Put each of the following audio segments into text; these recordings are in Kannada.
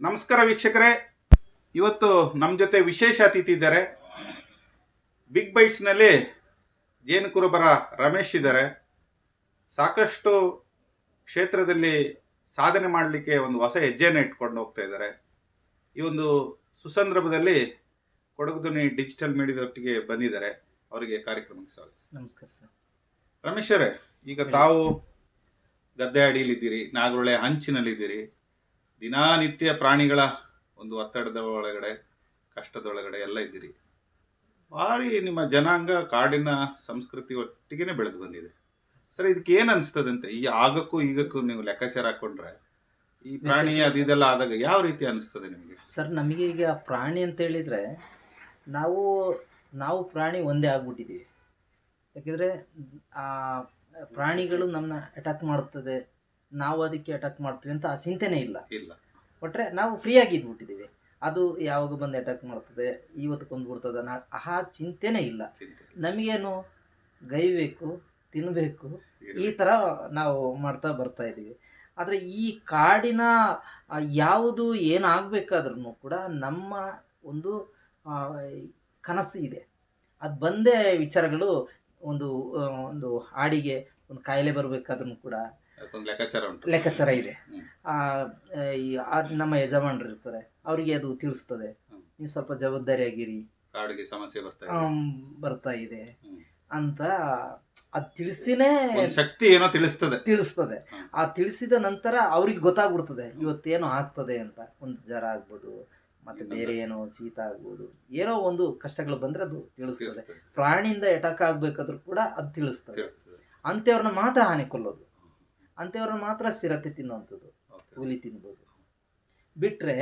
ನಮಸ್ಕಾರ ವೀಕ್ಷಕರೇ. ಇವತ್ತು ನಮ್ಮ ಜೊತೆ ವಿಶೇಷ ಅತಿಥಿ ಇದ್ದಾರೆ. ಬಿಗ್ ಬೈಟ್ಸ್ನಲ್ಲಿ ಜೇನು ಕುರುಬರ ರಮೇಶ್ ಇದ್ದಾರೆ. ಸಾಕಷ್ಟು ಕ್ಷೇತ್ರದಲ್ಲಿ ಸಾಧನೆ ಮಾಡಲಿಕ್ಕೆ ಒಂದು ಹೊಸ ಹೆಜ್ಜೆಯನ್ನು ಇಟ್ಕೊಂಡು ಹೋಗ್ತಾ ಇದ್ದಾರೆ. ಈ ಒಂದು ಸುಸಂದರ್ಭದಲ್ಲಿ ಕೊಡಗು ಧ್ವನಿ ಡಿಜಿಟಲ್ ಮೀಡಿಯಾದೊಟ್ಟಿಗೆ ಬಂದಿದ್ದಾರೆ. ಅವರಿಗೆ ಕಾರ್ಯಕ್ರಮಕ್ಕೆ ಸ್ವಾಗತ. ನಮಸ್ಕಾರ ಸರ್. ರಮೇಶ್ ಅವರೇ ಈಗ ತಾವು ಗದ್ದೆ ಅಡಿಯಲ್ಲಿದ್ದೀರಿ ನಾಗರೊಳೆ ಹಂಚಿನಲ್ಲಿದ್ದೀರಿ. ದಿನಾನಿತ್ಯ ಪ್ರಾಣಿಗಳ ಒಂದು ಒತ್ತಡದ ಒಳಗಡೆ ಕಷ್ಟದೊಳಗಡೆ ಎಲ್ಲ ಇದ್ದೀರಿ. ಭಾರಿ ನಿಮ್ಮ ಜನಾಂಗ ಕಾಡಿನ ಸಂಸ್ಕೃತಿ ಒಟ್ಟಿಗೆನೆ ಬೆಳೆದು ಬಂದಿದೆ. ಸರ್ ಇದಕ್ಕೆ ಏನು ಅನಿಸ್ತದಂತೆ? ಈ ಆಗಕ್ಕೂ ಈಗಕ್ಕೂ ನೀವು ಲೆಕ್ಕಾಚಾರ ಹಾಕೊಂಡ್ರೆ ಈ ಪ್ರಾಣಿ ಅದು ಇದೆಲ್ಲ ಆದಾಗ ಯಾವ ರೀತಿ ಅನಿಸ್ತದೆ ನಿಮಗೆ? ಸರ್ ನಮಗೆ ಈಗ ಪ್ರಾಣಿ ಅಂತ ಹೇಳಿದ್ರೆ ನಾವು ನಾವು ಪ್ರಾಣಿ ಒಂದೇ ಆಗ್ಬಿಟ್ಟಿದ್ದೀವಿ. ಯಾಕಂದ್ರೆ ಆ ಪ್ರಾಣಿಗಳು ನಮ್ಮನ್ನ ಅಟ್ಯಾಕ್ ಮಾಡುತ್ತದೆ ನಾವು ಅದಕ್ಕೆ ಅಟ್ಯಾಕ್ ಮಾಡ್ತೀವಿ ಅಂತ ಆ ಚಿಂತೆನೇ ಇಲ್ಲ. ಇಲ್ಲ. ಒಟ್ಟರೆ ನಾವು ಫ್ರೀ ಆಗಿ ಇದ್ಬಿಟ್ಟಿದ್ದೀವಿ. ಅದು ಯಾವಾಗ ಬಂದು ಅಟ್ಯಾಕ್ ಮಾಡ್ತದೆ ಇವತ್ತು ಕೊಂದ್ಬಿಡ್ತದೆ ನಾ ಆ ಚಿಂತೆನೇ ಇಲ್ಲ. ನಮಗೇನು ಗೈಬೇಕು ತಿನ್ನಬೇಕು ಈ ಥರ ನಾವು ಮಾಡ್ತಾ ಬರ್ತಾ ಇದ್ದೀವಿ. ಆದರೆ ಈ ಕಾಡಿನ ಯಾವುದು ಏನಾಗಬೇಕಾದ್ರೂ ಕೂಡ ನಮ್ಮ ಒಂದು ಕನಸು ಇದೆ. ಅದು ಬಂದೇ ವಿಚಾರಗಳು ಒಂದು ಒಂದು ಹಾಡಿಗೆ ಒಂದು ಕಾಯಿಲೆ ಬರಬೇಕಾದ್ರೂ ಕೂಡ ಲೆಕ್ಕಾಚಾರ ಇದೆ. ಆ, ನಮ್ಮ ಯಜಮಾನರು ಇರ್ತಾರೆ. ಅವರಿಗೆ ಅದು ತಿಳಿಸ್ತದೆ. ನೀವು ಸ್ವಲ್ಪ ಜವಾಬ್ದಾರಿಯಾಗಿರಿ. ಕಾಡಿಗೆ ಸಮಸ್ಯೆ ಬರ್ತಾ ಇದೆ. ಬರ್ತಾ ಇದೆ ಅಂತ ಅದು ತಿಳಿಸಿನೇ ಶಕ್ತಿ ಏನೋ ತಿಳಿಸ್ತದೆ. ತಿಳಿಸ್ತದೆ. ಆ ತಿಳಿಸಿದ ನಂತರ ಅವ್ರಿಗೆ ಗೊತ್ತಾಗ್ಬಿಡ್ತದೆ. ಇವತ್ತೇನೋ ಆಗ್ತದೆ ಅಂತ. ಒಂದು ಜ್ವರ ಆಗ್ಬೋದು ಮತ್ತೆ ಬೇರೆ ಏನೋ ಶೀತ ಆಗ್ಬೋದು ಏನೋ ಒಂದು ಕಷ್ಟಗಳು ಬಂದ್ರೆ ಅದು ತಿಳಿಸ್ತದೆ. ಪ್ರಾಣಿಯಿಂದ ಅಟ್ಯಾಕ್ ಆಗ್ಬೇಕಾದ್ರೂ ಕೂಡ ಅದು ತಿಳಿಸ್ತದೆ. ಅಂತೆ ಅಂಥವ್ರನ್ನ ಮಾತ್ರ ಹಾನಿ ಕೊಲ್ಲೋದು ಅಂಥವ್ರನ್ನ ಮಾತ್ರ ಸ್ಥಿರತೆ ತಿನ್ನುವಂಥದ್ದು. ಹುಲಿ ತಿನ್ಬೋದು. ಬಿಟ್ರೆ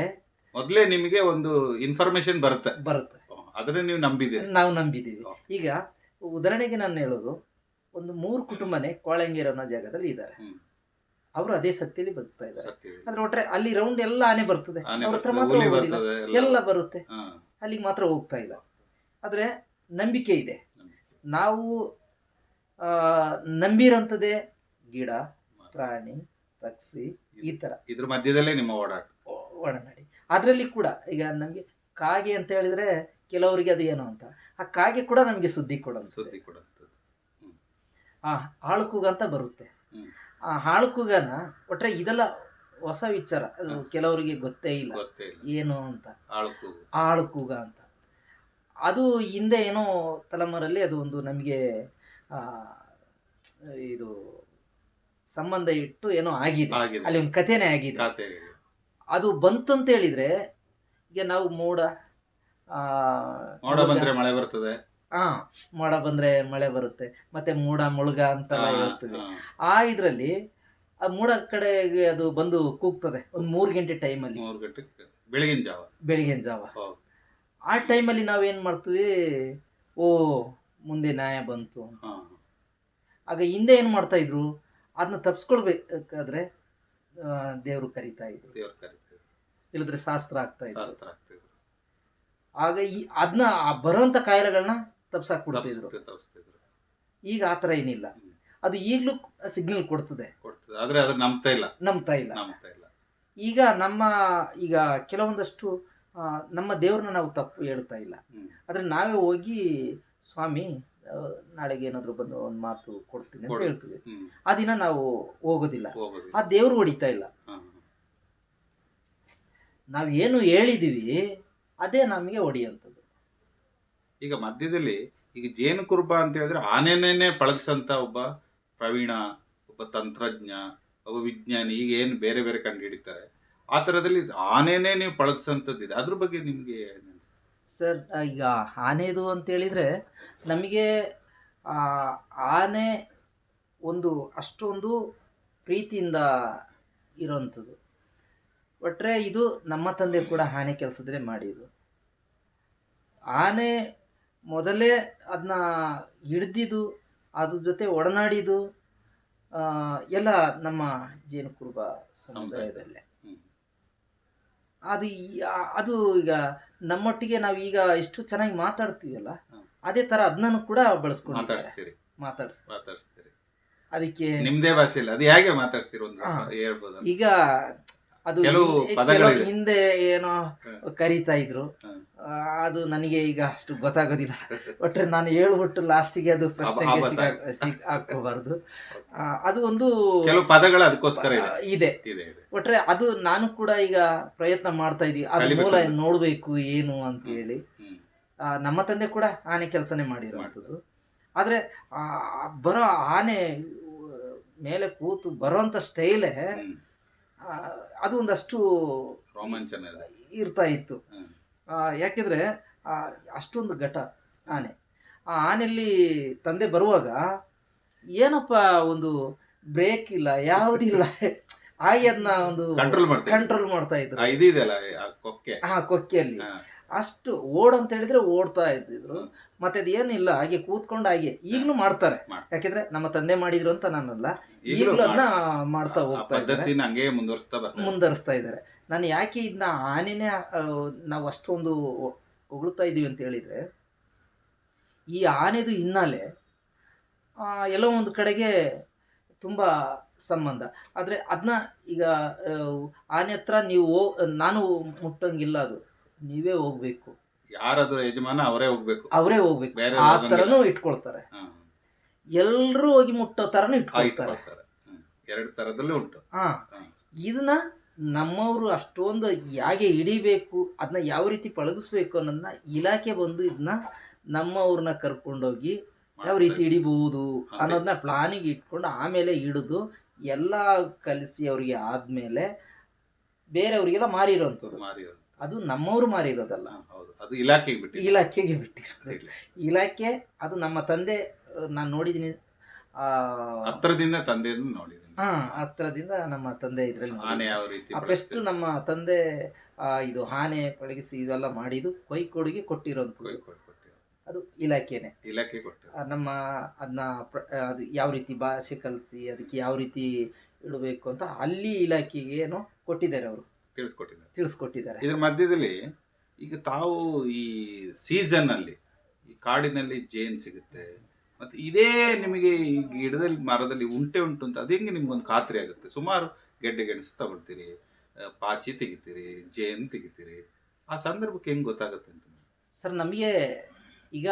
ಮೊದಲೇ ನಿಮಗೆ ಒಂದು ಇನ್ಫಾರ್ಮೇಶನ್ ಬರುತ್ತೆ. ಬರುತ್ತೆ. ಅದನ್ನ ನೀವು ನಂಬಿದ್ದೀರಿ. ನಾವು ನಂಬಿದ್ದೀವಿ. ಈಗ ಉದಾಹರಣೆಗೆ ನಾನು ಹೇಳೋದು ಒಂದು ಮೂರು ಕುಟುಂಬನೇ ಕೋಳಂಗೇರ್ ಅನ್ನೋ ಜಾಗದಲ್ಲಿ ಇದ್ದಾರೆ. ಅವರು ಅದೇ ಸತ್ಯಲಿ ಬದುಕ್ತಾ ಇದ್ದಾರೆ. ಅಂದ್ರೆ ಒಟ್ರೆ ಅಲ್ಲಿ ರೌಂಡ್ ಎಲ್ಲ ಆನೆ ಬರ್ತದೆ. ಅವ್ರ ಹತ್ರ ಮಾತ್ರ ಹೋಗೋದಿಲ್ಲ. ಎಲ್ಲ. ಬರುತ್ತೆ. ಅಲ್ಲಿಗೆ ಮಾತ್ರ ಹೋಗ್ತಾ ಇಲ್ಲ. ಆದ್ರೆ ನಂಬಿಕೆ ಇದೆ. ನಾವು ನಂಬಿರೋಂಥದ್ದೇ ಗಿಡ ಪ್ರಾಣಿ ಪಕ್ಷಿ ಈ ತರ. ಇದ್ರ ಮಧ್ಯದಲ್ಲೇ ನಿಮ್ಮ ಓಡಾಟ. ಒಡನಾಡಿ. ಅದರಲ್ಲಿ ಕೂಡ ಈಗ ನಮಗೆ ಕಾಗೆ ಅಂತ ಹೇಳಿದ್ರೆ ಕೆಲವರಿಗೆ ಅದು ಏನು ಅಂತ. ಆ ಕಾಗೆ ಕೂಡ ನಮಗೆ ಸುದ್ದಿ ಕೊಡೋದು ಸುದ್ದಿ ಕೊಡುತ್ತೆ ಆ ಹಾಳುಕೂಗ ಅಂತ ಬರುತ್ತೆ. ಆ ಹಾಳು ಕೂಗನ ಒಟ್ರೆ ಇದೆಲ್ಲ ಹೊಸ ವಿಚಾರ. ಅದು. ಕೆಲವರಿಗೆ ಗೊತ್ತೇ ಇಲ್ಲ. ಏನು ಅಂತ. ಆಳುಕು ಆಳುಕೂಗ ಅಂತ. ಅದು ಹಿಂದೆ ಏನೋ ತಲೆಮಾರಲ್ಲಿ ಅದು ಒಂದು ನಮಗೆ ಇದು ಸಂಬಂಧ ಇಟ್ಟು ಏನೋ ಆಗಿದೆ. ಅಲ್ಲಿ ಒಂದು ಕಥೆನೇ ಆಗಿದೆ. ಅದು ಬಂತು ಅಂತ ಹೇಳಿದ್ರೆ ಈಗ ನಾವು ಮೋಡ ಆ, ಮೋಡ ಬಂದ್ರೆ ಮಳೆ ಬರ್ತದೆ. ಹಾ ಮೋಡ ಬಂದ್ರೆ ಮಳೆ ಬರುತ್ತೆ ಮತ್ತೆ ಮೋಡ ಮುಳುಗ ಅಂತ ಹಾ, ಆ. ಇದ್ರಲ್ಲಿ ಆ ಮೋಡ ಕಡೆಗೆ ಅದು ಬಂದು ಕೂಗ್ತದೆ ಒಂದು ಮೂರು ಗಂಟೆ ಟೈಮಲ್ಲಿ ಮೂರು ಗಂಟೆ ಬೆಳಗಿನ ಜಾವ. ಬೆಳಗಿನ ಜಾವ. ಆ ಟೈಮಲ್ಲಿ ನಾವೇನು ಮಾಡ್ತೀವಿ ಓ ಮುಂದೆ ನ್ಯಾಯ ಬಂತು ಆಗ ಹಿಂದೆ ಏನು ಮಾಡ್ತಾ ಇದ್ರು? ಅದನ್ನ ತಪ್ಸ್ಕೊಳ್ಬೇಕಾದ್ರೆ ದೇವರು ಕರಿತಾ ಇದ್ರು. ದೇವ್ರ ಕರಿತಾ ಇಲ್ಲದ್ರೆ ಶಾಸ್ತ್ರ ಆಗ್ತಾ ಇದ್ರು. ಆಗ ಈ ಅದನ್ನ ಬರುವಂತ ಕಾಯಿಲೆಗಳನ್ನ ತಪ್ಸಾಕ್ ಬಿಡ್ತಿದ್ರು ತಪ್ಪಿಸ್ತಿದ್ರು. ಈಗ ಆ ಥರ ಏನಿಲ್ಲ. ಅದು ಈಗಲೂ ಸಿಗ್ನಲ್ ಕೊಡ್ತದೆ. ಕೊಡ್ತದೆ. ಆದ್ರೆ ಅದು ನಂಬ್ತಾ ಇಲ್ಲ. ನಂಬ್ತಾ ಇಲ್ಲ. ನಂಬ್ತಾ ಇಲ್ಲ. ಈಗ ನಮ್ಮ ಈಗ ಕೆಲವೊಂದಷ್ಟು ನಮ್ಮ ದೇವ್ರನ್ನ ನಾವು ತಪ್ಪು ಹೇಳ್ತಾ ಇಲ್ಲ. ಆದ್ರೆ ನಾವೇ ಹೋಗಿ ಸ್ವಾಮಿ ನಾಳೆಗೆ ಏನಾದ್ರು ಬಂದು ಒಂದು ಮಾತು ಕೊಡ್ತೀನಿ ಅಂತ. ಹೇಳ್ತೀವಿ. ಆ ದಿನ ನಾವು ಹೋಗೋದಿಲ್ಲ. ಆ ದೇವ್ರು ಹೊಡಿತಾ ಇಲ್ಲ. ನಾವು ಏನು ಹೇಳಿದೀವಿ ಅದೇ ನಮಗೆ ಹೊಡಿಯಂಥದ್ದು ಈಗ ಮಧ್ಯದಲ್ಲಿ ಈಗ ಜೇನು ಕುರುಬ ಅಂತ ಹೇಳಿದ್ರೆ ಆನೆನೇ ಪಳಗಿಸಂತ ಒಬ್ಬ ಪ್ರವೀಣ ಒಬ್ಬ ತಂತ್ರಜ್ಞ ಒಬ್ಬ ವಿಜ್ಞಾನಿ ಈಗ ಏನು ಬೇರೆ ಬೇರೆ ಕಂಡು ಹಿಡಿತಾರೆ ಆ ಥರದಲ್ಲಿ ಆನೆನೇ ನೀವು ಪಳಗಿಸಂಥದ್ದಿದೆ. ಅದ್ರ ಬಗ್ಗೆ ನಿಮಗೆ ಸರ್ ಈಗ ಆನೆದು ಅಂತ ಹೇಳಿದ್ರೆ ನಮಗೆ ಆನೆ ಒಂದು ಅಷ್ಟೊಂದು ಪ್ರೀತಿಯಿಂದ ಇರೋವಂಥದ್ದು ಒಟ್ಟರೆ ಇದು ನಮ್ಮ ತಂದೆ ಕೂಡ ಆನೆ ಕೆಲಸದಲ್ಲೇ ಮಾಡಿದ್ದು. ಆನೆ ಮೊದಲೇ ಅದನ್ನ ಹಿಡ್ದಿದ್ದು ಅದ್ರ ಜೊತೆ ಒಡನಾಡಿದ್ದು ಎಲ್ಲ ನಮ್ಮ ಜೇನು ಕುರುಬ ಸಮುದಾಯದಲ್ಲೇ ಅದು ಅದು ಈಗ ನಮ್ಮೊಟ್ಟಿಗೆ ನಾವು ಈಗ ಎಷ್ಟು ಚೆನ್ನಾಗಿ ಮಾತಾಡ್ತೀವಲ್ಲ. ಅದೇ ತರ ಅದನ್ನೂ ಕೂಡ ಬಳಸ್ಕೊಂಡು ಮಾತಾಡಿಸ್ತೀರಿ. ಮಾತಾಡಿಸ್ತಾರೆ ಮಾತಾಡಿಸ್ತೀರಿ. ಅದಕ್ಕೆ ನಿಮ್ದೇ ಭಾಷೆ ಇಲ್ಲ ಅದು ಹೇಗೆ ಮಾತಾಡ್ತೀರಿ ಒಂದು ಹೇಳ್ಬೋದು? ಈಗ ಅದು ಹಿಂದೆ- ಏನೋ ಕರೀತಾ ಇದ್ರು. ಅದು ನನಗೆ ಈಗ ಅಷ್ಟು ಗೊತ್ತಾಗೋದಿಲ್ಲ. ಒಟ್ರೆ ನಾನು ಹೇಳ್ಬಿಟ್ಟು ಲಾಸ್ಟಿಗೆ ಅದು ಪ್ರಶ್ನೆಗೆ ಸಿಗಾ- ಹಾಕೋಬಾರ್ದು ಅದು ಒಂದು ಕೆಲವು ಪದಗಳು ಅದಕ್ಕೋಸ್ಕರ ಇದೆ. ಒಟ್ರೆ ಅದು ನಾನು ಕೂಡ ಈಗ ಪ್ರಯತ್ನ ಮಾಡ್ತಾ ಇದೀವಿ ಅದ್ರ ಮೂಲ. ನೋಡ್ಬೇಕು ಏನು ಅಂತ ಹೇಳಿ. ನಮ್ಮ ತಂದೆ ಕೂಡ ಆನೆ ಕೆಲಸನೇ ಮಾಡಿರುವಂಥದ್ದು ಆದರೆ ಆ ಬರೋ ಆನೆ ಮೇಲೆ ಕೂತು ಬರೋಂಥ ಸ್ಟೈಲೇ ಅದು ಒಂದಷ್ಟು ರೋಮಾಂಚನ ಇರ್ತಾ ಇತ್ತು. ಯಾಕೆಂದರೆ ಅಷ್ಟೊಂದು ಘಟ ಆನೆ. ಆ ಆನೆಯಲ್ಲಿ ತಂದೆ ಬರುವಾಗ ಏನಪ್ಪ ಒಂದು ಬ್ರೇಕ್ ಇಲ್ಲ ಯಾವುದಿಲ್ಲ ಹಾಗೆ ಅದನ್ನ ಒಂದು ಕಂಟ್ರೋಲ್ ಮಾಡ್ತಾ ಇದ್ರು. ಕೊಕ್ಕೆ? ಹಾ ಕೊಕ್ಕಿಯಲ್ಲಿ. ಅಷ್ಟು ಓಡ್ ಅಂತ ಹೇಳಿದ್ರೆ ಓಡ್ತಾ ಇದ್ದಿದ್ರು. ಮತ್ತೆ ಅದೇನಿಲ್ಲ ಹಾಗೆ ಕೂತ್ಕೊಂಡು ಹಾಗೆ ಈಗಲೂ ಮಾಡ್ತಾರೆ. ಯಾಕಂದ್ರೆ ನಮ್ಮ ತಂದೆ ಮಾಡಿದ್ರು ಅಂತ ನಾನಲ್ಲ. ಈಗಲೂ ಅದನ್ನ ಮಾಡ್ತಾ ಹೋಗ್ತಾ ಇದ್ದಾರೆ. ಮುಂದುವರಿಸ್ತಾ ಇದ್ದಾರೆ. ನಾನು ಯಾಕೆ ಇದನ್ನ ಆನೆನೇ ನಾವು ಅಷ್ಟೊಂದು ಹೊಗಳ್ತಾ ಇದೀವಿ ಅಂತ ಹೇಳಿದ್ರೆ ಈ ಆನೆದು ಹಿನ್ನೆಲೆ ಎಲ್ಲೋ ಒಂದು ಕಡೆಗೆ ತುಂಬ ಸಂಬಂಧ. ಆದರೆ ಅದನ್ನ ಈಗ ಆನೆ ಹತ್ರ ನೀವು ನಾನು ಮುಟ್ಟಂಗಿಲ್ಲ ಅದು. ನೀವೇ ಹೋಗ್ಬೇಕು ಯಾರಾದ್ರೂ ಯಜಮಾನ ಅವರೇ ಹೋಗ್ಬೇಕು ಅವರೇ ಹೋಗ್ಬೇಕು ಬೇರೆ ಆ ತರನು ಇಟ್ಕೊಳ್ತಾರೆ ಹಾ. ಎಲ್ಲರೂ ಹೋಗಿ ಮುಟ್ಟೋ ತರನು ಆ, ಇಟ್ಕೊಳ್ತಾರೆ ಇಟ್ಕೊಳ್ತಾರೆ. ಹ್ಮ್. ಎರಡು ತರದಲ್ಲೂ ಉಂಟು ಹಾ ಹಾ. ಇದನ್ನ ನಮ್ಮವರು ಅಷ್ಟೊಂದು ಹೇಗೆ ಹಿಡಿಬೇಕು ಅದನ್ನ ಯಾವ ರೀತಿ ಪಳಗಿಸ್ಬೇಕು ಅನ್ನೋದನ್ನ ಇಲಾಖೆ ಬಂದು ಇದನ್ನ ನಮ್ಮವ್ರನ್ನ ಕರ್ಕೊಂಡೋಗಿ ಯಾವ ರೀತಿ ಹಿಡಿಬಹುದು ಅದೇ. ಅನ್ನೋದನ್ನ ಪ್ಲಾನಿಗೆ ಇಟ್ಕೊಂಡು ಆಮೇಲೆ ಹಿಡಿದು ಎಲ್ಲ ಕಲಿಸಿ ಅವರಿಗೆ ಆದ್ಮೇಲೆ ಬೇರೆಯವರಿಗೆಲ್ಲ ಮಾರಿರೋಂಥವ್ರು ಮಾರಿರೋದು. ಅದು ನಮ್ಮವರು ಮಾರಿರೋದಲ್ಲ. ಅದು ಇಲಾಖೆಗೆ ಬಿಟ್ಟು ಇಲಾಖೆಗೆ ಬಿಟ್ಟಿರೋದು. ಇಲಾಖೆ ಅದು ನಮ್ಮ ತಂದೆ ನಾನು ನೋಡಿದ್ದೀನಿ ಆ ಹತ್ರದಿಂದ ತಂದೆ ನೋಡಿದ್ದೀನಿ. ಹಾ ಹತ್ರದಿಂದ ನಮ್ಮ ತಂದೆ ಇದರಲ್ಲಿ ಆನೆ ಯಾವ ರೀತಿ ಫಸ್ಟ್ ನಮ್ಮ ತಂದೆ ಇದು ಆನೆ ಪಳಗಿಸಿ ಇದೆಲ್ಲ ಮಾಡಿದ್ದು ಕೊಯ್- ಕೊಡುಗೆ ಕೊಟ್ಟಿರೋದು. ಅದು ಇಲಾಖೆನೆ. ಇಲಾಖೆ ಕೊಟ್ಟು ನಮ್ಮ ಅದನ್ನ ಅದು ಯಾವ ರೀತಿ ಭಾಷೆ ಕಲಿಸಿ ಅದಕ್ಕೆ ಯಾವ ರೀತಿ ಇಡಬೇಕು ಅಂತ ಅಲ್ಲಿ ಇಲಾಖೆಗೆ ಏನೋ ಕೊಟ್ಟಿದ್ದಾರೆ ಅವರು. ತಿಳಿಸ್ಕೊಟ್ಟಿದ್ದಾರೆ. ತಿಳಿಸ್ಕೊಟ್ಟಿದ್ದಾರೆ. ಇದ್ರ ಮಧ್ಯದಲ್ಲಿ ಈಗ ತಾವು ಈ ಸೀಸನ್ ಅಲ್ಲಿ ಈ ಕಾಡಿನಲ್ಲಿ ಜೇನ್ ಸಿಗುತ್ತೆ ಮತ್ತೆ ಇದೇ ನಿಮಗೆ ಈ ಗಿಡದಲ್ಲಿ ಮರದಲ್ಲಿ ಉಂಟೆ ಉಂಟು ಅಂತ ಅದೇಂಗೆ ನಿಮ್ಗೊಂದು ಖಾತ್ರಿ ಆಗುತ್ತೆ? ಸುಮಾರು ಗೆಡ್ಡೆ ಗೆಣಸು ತಗೊಳ್ತೀರಿ ಪಾಚಿ ತೆಗಿತೀರಿ ಜೇನ್ ತೆಗಿತೀರಿ. ಆ ಸಂದರ್ಭಕ್ಕೆ ಹೆಂಗೆ ಗೊತ್ತಾಗುತ್ತೆ ಅಂತ? ಸರ್ ನಮಗೆ ಈಗ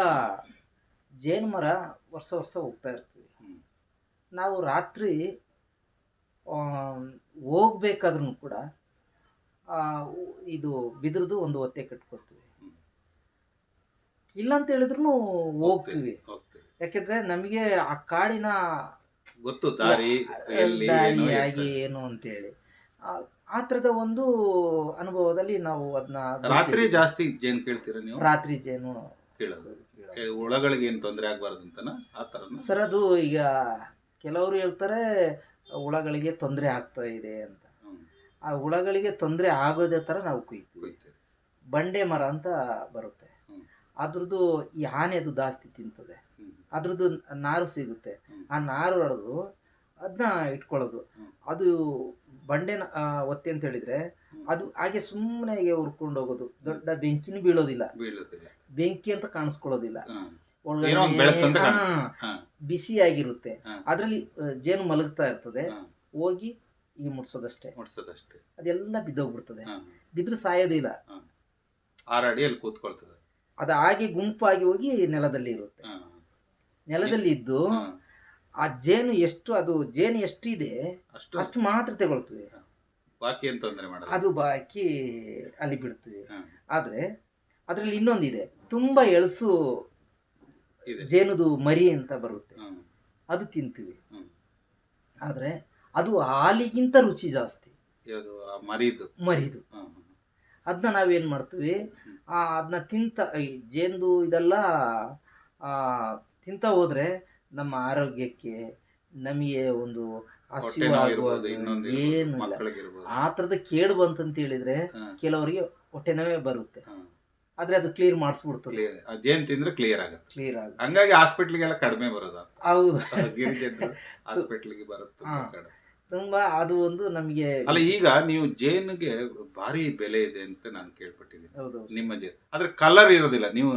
ಜೇನು ಮರ ವರ್ಷ ವರ್ಷ ಹೋಗ್ತಾ ಇರ್ತೀವಿ ನಾವು ರಾತ್ರಿ ಹೋಗ್ಬೇಕಾದ್ರೂ ಕೂಡ ಇದು ಬಿದ್ರದು ಒಂದು ಒತ್ತೆ ಕಟ್ಕೊತೀವಿ. ಇಲ್ಲ ಅಂತ ಹೇಳಿದ್ರು ಹೋಗ್ತೀವಿ ಯಾಕೆಂದ್ರೆ ನಮಗೆ ಆ ಕಾಡಿನ ಗೊತ್ತು ದಾರಿ ದಾರಿಯಾಗಿ. ಏನು ಅಂತೇಳಿ. ಆ- ಆ ಥರದ ಒಂದು ಅನುಭವದಲ್ಲಿ ನಾವು ಅದನ್ನ ರಾತ್ರಿ ಜಾಸ್ತಿ ಜೇನು ಕೇಳ್ತೀರ ನೀವು? ರಾತ್ರಿ ಜೇನು ಕೇಳೋದು. ಏ, ಹುಳಗಳಿಗೆ ಏನ್ ತೊಂದರೆ ಆಗಬಾರ್ದು ಅಂತನ ಆ ಥರ ಸರ್ ಅದು ಈಗ ಕೆಲವರು ಹೇಳ್ತಾರೆ ಹುಳಗಳಿಗೆ ತೊಂದರೆ ಆಗ್ತಾ ಇದೆ ಅಂತ. ಆ ಹುಳಗಳಿಗೆ ತೊಂದರೆ ಆಗೋದೇ ಥರ ನಾವು ಕುಯ್ತೀವಿ. ಬಂಡೆ ಮರ ಅಂತ ಬರುತ್ತೆ. ಅದ್ರದ್ದು ಈ ಆನೆದು ಜಾಸ್ತಿ ತಿಂತದೆ. ಅದ್ರದ್ದು ನಾರು ಸಿಗುತ್ತೆ. ಆ ನಾರು ಹೊಡೆದು ಅದನ್ನ ಇಟ್ಕೊಳ್ಳೋದು. ಅದು ಬಂಡೆನ ಒತ್ತೆ ಅಂತ ಹೇಳಿದ್ರೆ ಅದು ಹಾಗೆ ಸುಮ್ಮನೆ ಉರ್ಕೊಂಡು ಹೋಗೋದು. ದೊಡ್ಡ ಬೆಂಕಿನೂ ಬೀಳೋದಿಲ್ಲ. ಬೆಂಕಿ ಅಂತ ಕಾಣಿಸ್ಕೊಳ್ಳೋದಿಲ್ಲ. ಬಿಸಿಯಾಗಿರುತ್ತೆ. ಅದರಲ್ಲಿ ಜೇನು ಮಲಗ್ತಾ ಇರ್ತದೆ. ಹೋಗಿ ಈ ಮುಟ್ಸೋದಷ್ಟೇ ಮುಟ್ಸೋದಷ್ಟೇ ಅದೆಲ್ಲ ಬಿದ್ದೋಗ್ಬಿಡ್ತದೆ. ಹಾ. ಸಾಯೋದೇ ಇಲ್ಲ. ಆರಾಡಿಯಲ್ಲಿ ಕೂತ್ಕೊಳ್ತದೆ. ಅದು ಆಗಿ ಗುಂಪಾಗಿ ಹೋಗಿ ನೆಲದಲ್ಲಿ ಇರುತ್ತೆ. ನೆಲದಲ್ಲಿ ಇದ್ದು ಆ ಜೇನು ಎಷ್ಟು ಅದು ಜೇನು ಎಷ್ಟಿದೆ ಅಷ್ಟು. ಅಷ್ಟು ಮಾತ್ರ ತಗೊಳ್ತೀವಿ ಬಾಕಿ ಏನು ತೊಂದರೆ ಅದು ಬಾಕಿ ಅಲ್ಲಿ ಬಿಡ್ತೀವಿ ಆದರೆ ಅದರಲ್ಲಿ ಇನ್ನೊಂದಿದೆ. ತುಂಬಾ ಎಳಸು ಜೇನುದು ಮರಿ ಅಂತ ಬರುತ್ತೆ. ಅದು ತಿಂತೀವಿ. ಆದ್ರೆ ಅದು ಹಾಲಿಗಿಂತ ರುಚಿ ಜಾಸ್ತಿ. ಮರಿದು. ಮರಿದು. ಅದನ್ನ ನಾವೇನು ಮಾಡ್ತೀವಿ? ಆ ಅದನ್ನ ತಿಂತ ಜೇನು ಇದೆಲ್ಲ ಆ ತಿಂತ ಹೋದ್ರೆ ನಮ್ಮ ಆರೋಗ್ಯಕ್ಕೆ ನಮಗೆ ಒಂದು ಏನು ಆ ಥರದ ಕೇಡು ಬಂತಂತ ಹೇಳಿದ್ರೆ ಕೆಲವರಿಗೆ ಹೊಟ್ಟೆ ನೋವೇ ಬರುತ್ತೆ. ಆದ್ರೆ ಅದು ಕ್ಲಿಯರ್ ಮಾಡಿಸ್ಬಿಡ್ತದೆ. ಕ್ಲಿಯರ್ ಜೇನ್ ತಿಂದ್ರೆ ಕ್ಲಿಯರ್ ಆಗುತ್ತೆ. ಕ್ಲಿಯರ್ ಆಗುತ್ತೆ. ಹಂಗಾಗಿ ಹಾಸ್ಪಿಟ್ಲಿಗೆಲ್ಲ ಕಡಿಮೆ ಬರೋದು ಹೌದು. ಹಾಸ್ಪಿಟ್ಲಿಗೆ ಬರುತ್ತೆ ತುಂಬಾ ಅದು ಒಂದು ನಮಗೆ ಅಲ್ಲ ಈಗ ನೀವು ಜೇನಿಗೆ ಭಾರಿ ಬೆಲೆ ಇದೆ ಅಂತ ನಾನು ಕೇಳ್ಪಟ್ಟಿದ್ದೀನಿ. ನಿಮ್ಮ ಜೇನು ಆದ್ರೆ ಕಲರ್ ಇರೋದಿಲ್ಲ. ನೀವು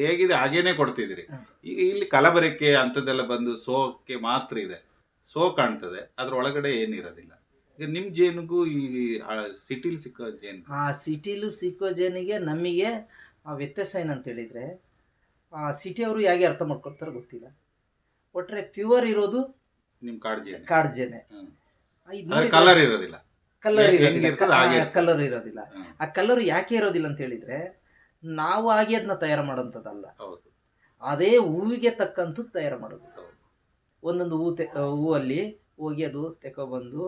ಹೇಗಿದೆ ಹಾಗೇನೆ ಕೊಡ್ತಿದ್ದೀರಿ. ಈಗ ಇಲ್ಲಿ ಕಲಬರಕೆ ಅಂತದೆಲ್ಲ ಬಂದು ಸೋಕ್ಕೆ ಮಾತ್ರ ಇದೆ. ಸೋ ಕಾಣ್ತದೆ ಅದ್ರ ಒಳಗಡೆ ಏನಿರೋದಿಲ್ಲ. ಈಗ ನಿಮ್ ಜೇನಿಗೂ ಈ ಸಿಟಿಲಿ ಸಿಕ್ಕೋ ಜೇನು. ಆ ಸಿಟಿಲು ಸಿಕ್ಕೋ ಜೇನಿಗೆ ನಮಗೆ ಆ ವ್ಯತ್ಯಾಸ ಏನಂತ ಹೇಳಿದ್ರೆ ಆ ಸಿಟಿಯವರು ಹೇಗೆ ಅರ್ಥ ಮಾಡ್ಕೊಳ್ತಾರೋ ಗೊತ್ತಿಲ್ಲ. ಒಟ್ರೆ ಪ್ಯೂರ್ ಇರೋದು ನಿಮ್ಮ ಕಾಡ್ಜೆ ಜೇನ್. ಕಲರ್ ಇರೋದಿಲ್ಲ. ಕಲರ್ ಇರೋದಿಲ್ಲ. ಕಲರ್ ಇರೋದಿಲ್ಲ. ಆ ಕಲರ್ ಯಾಕೆ ಇರೋದಿಲ್ಲ ಅಂತ ಹೇಳಿದ್ರೆ ನಾವು ಆಗಿ ಅದನ್ನ ತಯಾರು ಮಾಡೋಂಥದ್ದಲ್ಲ ಅದೇ ಹೂವಿಗೆ ತಕ್ಕಂಥದ್ದು ತಯಾರು ಮಾಡೋದು. ಒಂದೊಂದು ಹೂ ತೆ ಹೂವಲ್ಲಿ ಹೋಗಿ ಅದು ತೆಕೊಬಂದು